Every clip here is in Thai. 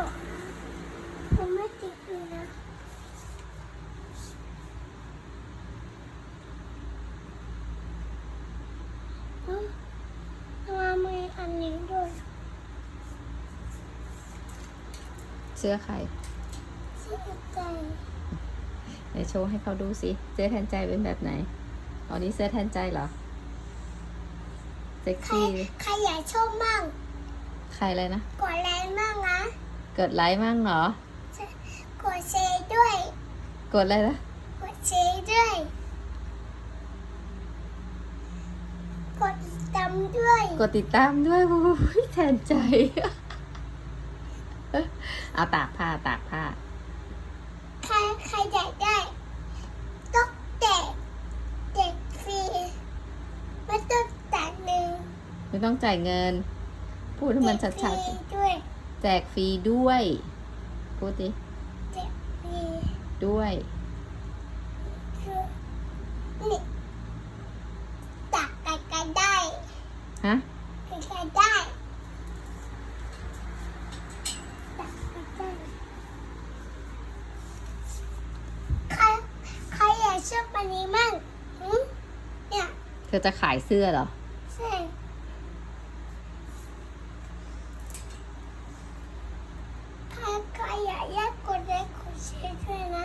ก่อนมันไม่ติดเลยนะอืมทำไมมีอันนี้ด้วยเสื้อใครเสียใจไหนโชว์ให้เขาดูสิเสื้อแทนใจเป็นแบบไหนอ๋อนี่เสื้อแทนใจเหรอเซ็กใครซี่ใครอยากชอบมั่งใครเลยนะกดไลค์มั่งนะ กดไลค์มั่งเหรอ กดแชร์ด้วย กดอะไรนะกดแชร์ด้วย กดติดตามด้วย กดติดตามด้วยโอ้ยแทนใจ เอาตากผ้าตากผ้า ใครใครอยากได้ต้องแจกแจกฟรีไม่ต้องจ่ายเงินไม่ต้องจ่ายเงิน พูดให้มันแจกฟชัดรีด้วยๆ แจกฟรีด้วยพูดดิแจกฟรีด้วยคือนี่ตักกันกันได้ฮะกันกันได้ตักกันได้ใครใครอยากชอบอันนี้มั่งหืมเนี่ยเธอจะขายเสื้อเหรอ ใช่ใครใคร อยากแยกกดไลค์กดแชร์ด้วยนะ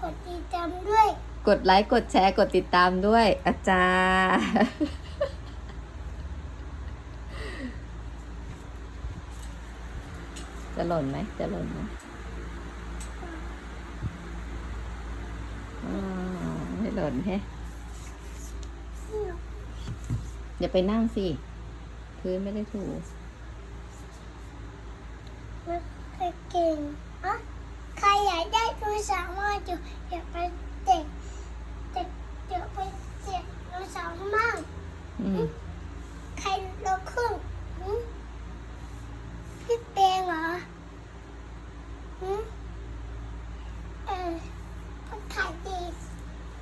กดติดตามด้วย กดไลค์กดแชร์กดติดตามด้วยอาจารย์จะหล่นไหมจะหล่นไหมอ๋อไม่หล่นแฮะอย่าไปนั่งสิ พื้นไม่ได้ถูมัน เก่งอะใครอยากได้ตัวสามารถอยู่อยากไปเด็กเด็กเดี๋ยวไปเด็กตัวสามมั่ง อืม ใครลดครึ่งหืมพี่เปงเหรอหืมเออมันขายดี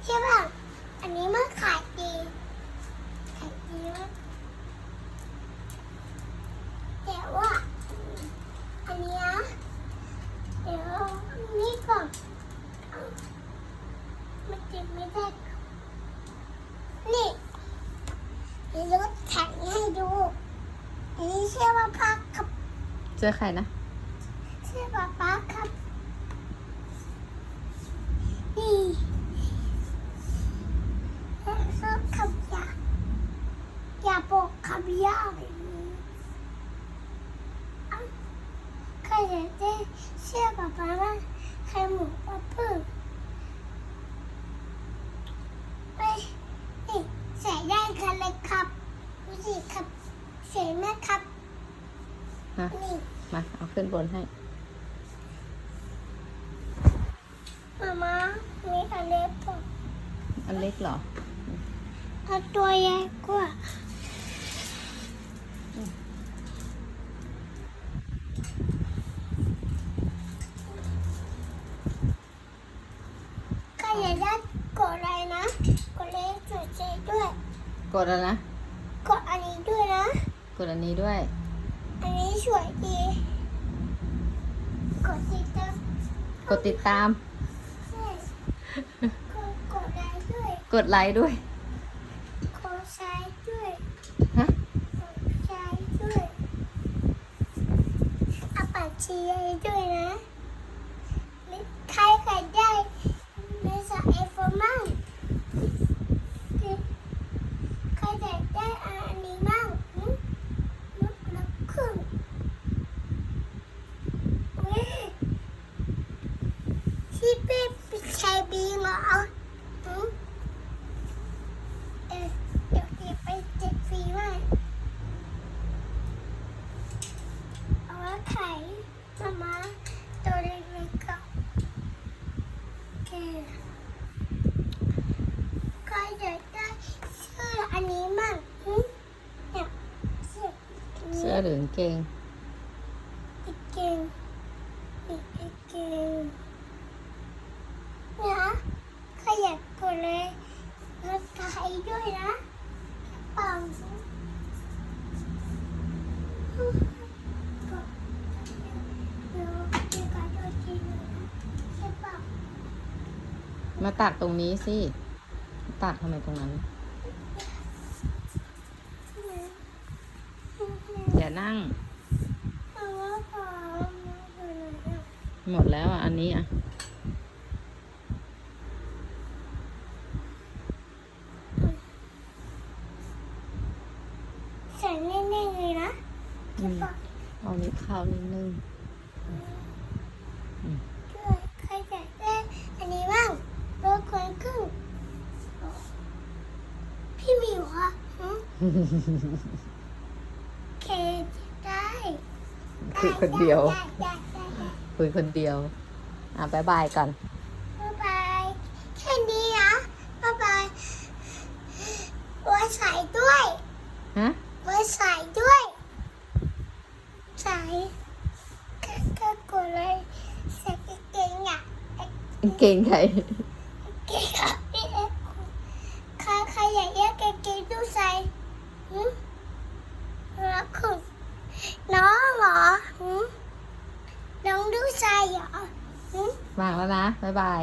ใช่ป่ะ อันนี้มันขายดี ขายดีมากแต่ว่า อันเนี้ยเดี๋ยวนี่ก่อนเอามันจิบไม่ได้ นี่มีรถแข่งให้ดู อันนี้เชื่อว่าพักครับเสื้อใครนะเชื่อว่าพักครับ นี่แล้วชอบขับยาอย่าบอกขับยาแบบนี้เอ้าใครจะได้เชื่อป๊าป๊าว่าใครหมูปลาพึ่งไปนี่ใส่ได้กันเลยครับดูสิครับสวยไหมครับ ฮะนี่มาเอาขึ้นบนให้มามามีอันเล็กกว่าอันเล็กเหรอเอาตัวใหญ่กว่าใครอยากได้กดอะไรนะกดเล็กสวยใจด้วย กดแล้วนะ กดอันนี้ด้วยนะ กดอันนี้ด้วย อันนี้สวยดี กดติดตามกดติดตาม ใช่กดกดอะไรด้วยกดไลค์ด้วย กดซ้ายด้วยฮะ กดซ้ายด้วยเอาปัดชีให้ด้วยนะใครใครได้ในสายไอโฟนมั่งใครอยากได้อั หรือกางเกงกางเกงกางเกงนะขยับกดเลยรถายด้วยนะปังมาตักตรงนี้สิ ตักทำไมตรงนั้น นั่งเอาว่าพอหมดแล้วอะ อันนี้อะ ใส่แน่ๆเลยนะอืมเอานี้ข้าวนิดนึงช่วยใครอยากได้อันนี้บ้างรถคนครึ่งพี่หมิวคะหืมเคได้ คุยคนเดียวได้ได้ได้ได้คุยคนเดียว อะบายบายก่อนบ๊ายบายแค่นี้นะบ๊ายบายไว้ใส่ด้วยฮะไว้ใส่ด้วย ใส่ก็ก็กดเลยใส่กางเกงอะเก่งใคร เกงอะพี่เอ็กซ์ใครใครอยากแยกกางเกงดูใส่หืมรักคุณน้องเหรอ ฝากแล้วนะ บ๊ายบาย